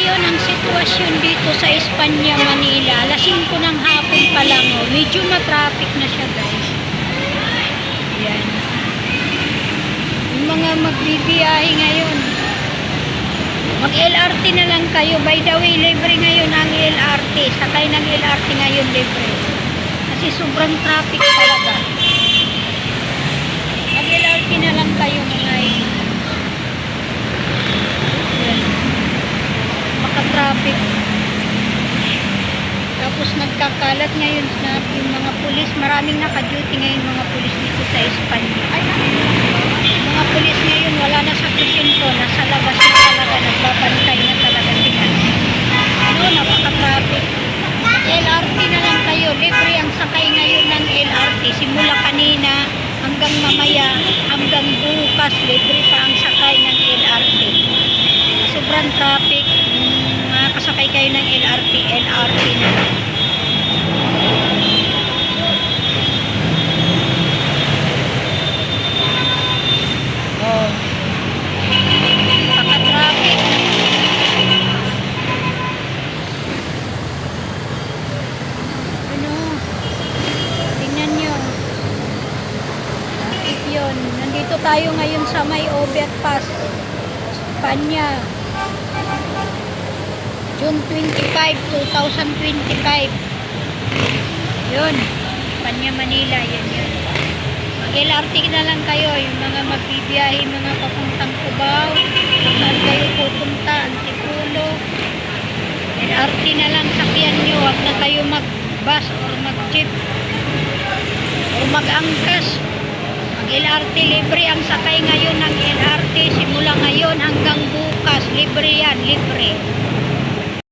ngayon ang sitwasyon dito sa Espanya, Manila. Alas 5 ng hapon pa lang. Oh. Medyo matraffic na siya guys. Yan. Yung mga magbibiyahe ngayon. Mag-LRT na lang kayo. By the way, libre ngayon ang LRT. Sakay ng LRT ngayon libre. Kasi sobrang traffic talaga. Mag-LRT na lang kayo mga yun. Yan. Maka-traffic. Tapos nagkakalat ngayon na yung mga pulis. Maraming naka-duty ngayon mga pulis dito sa Espanya. Ay, yung mga pulis ngayon wala na sa presinto. Nasa labas na talaga. Nagbabantay na talaga sila. Ano, napaka-traffic. LRT na lang kayo. Libre ang sakay ngayon ng LRT. Simula kanina hanggang mamaya, hanggang bukas, libre pa ang sakay ng LRT. Sobrang traffic. Mm, Makakasakay kayo ng LRT, LRT na lang. Oh. Paka-traffic. Ano? Tingnan nyo. Traffic yun. Nandito tayo ngayon sa may overpass. Espanya. June 25, 2025. Yun. Espanya, Manila. Yan yun. Mag-LRT na lang kayo. Yung mga magbibiyahe, mga papuntang Cubao. Saan kayo pupunta, Antipulo. LRT na lang sakyan nyo. Huwag na kayo mag-bus or mag-jeep. Or mag-angkas. Mag-LRT libre ang sakay ngayon ng LRT. Simula ngayon hanggang bukas. Libre yan, libre.